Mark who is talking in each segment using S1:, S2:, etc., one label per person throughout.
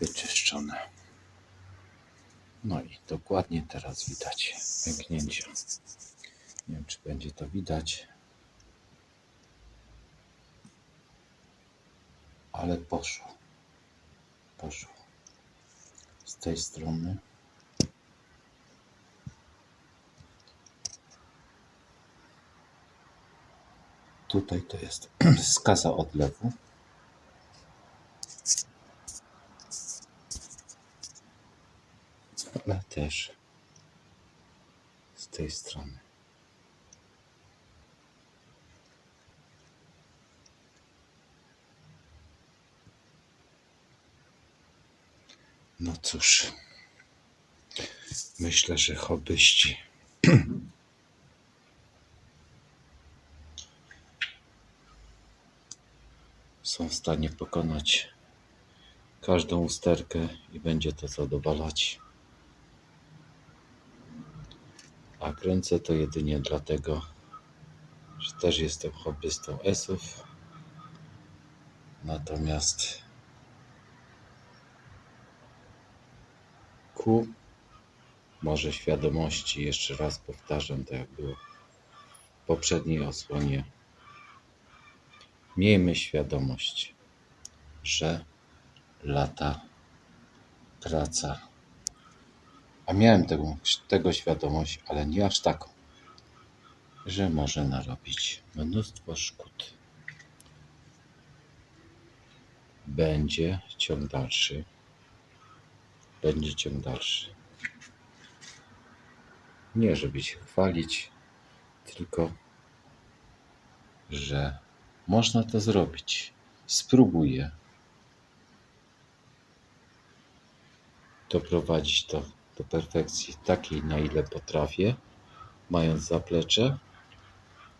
S1: wyczyszczone. No i dokładnie teraz widać pęknięcia. Nie wiem, czy będzie to widać. Ale poszło. Poszło. Z tej strony. Tutaj to jest skaza odlewu. Ale też z tej strony. No cóż, myślę, że hobbyści są w stanie pokonać każdą usterkę i będzie to zadowalać. A kręcę to jedynie dlatego, że też jestem hobbystą esów. Natomiast ku może świadomości, jeszcze raz powtarzam, to jak było w poprzedniej osłonie, miejmy świadomość, że lata praca. A miałem tego, tego świadomość, ale nie aż taką, że może narobić mnóstwo szkód. Będzie ciąg dalszy. Będzie ciąg dalszy. Nie, żeby się chwalić, tylko że można to zrobić. Spróbuję doprowadzić to do perfekcji takiej, na ile potrafię, mając zaplecze.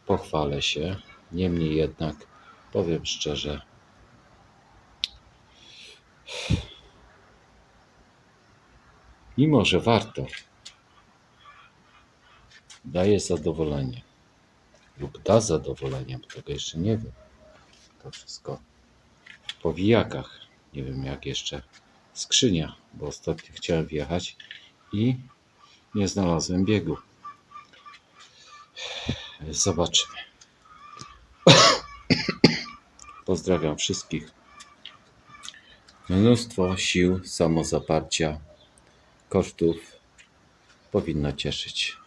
S1: Pochwalę się. Niemniej jednak powiem szczerze, mimo że warto, daje zadowolenie lub da zadowolenie, bo tego jeszcze nie wiem. To wszystko po wijakach. Nie wiem jak jeszcze skrzynia, bo ostatnio chciałem wjechać i nie znalazłem biegu. Zobaczymy. Pozdrawiam wszystkich. Mnóstwo sił, samozaparcia, kosztów powinno cieszyć.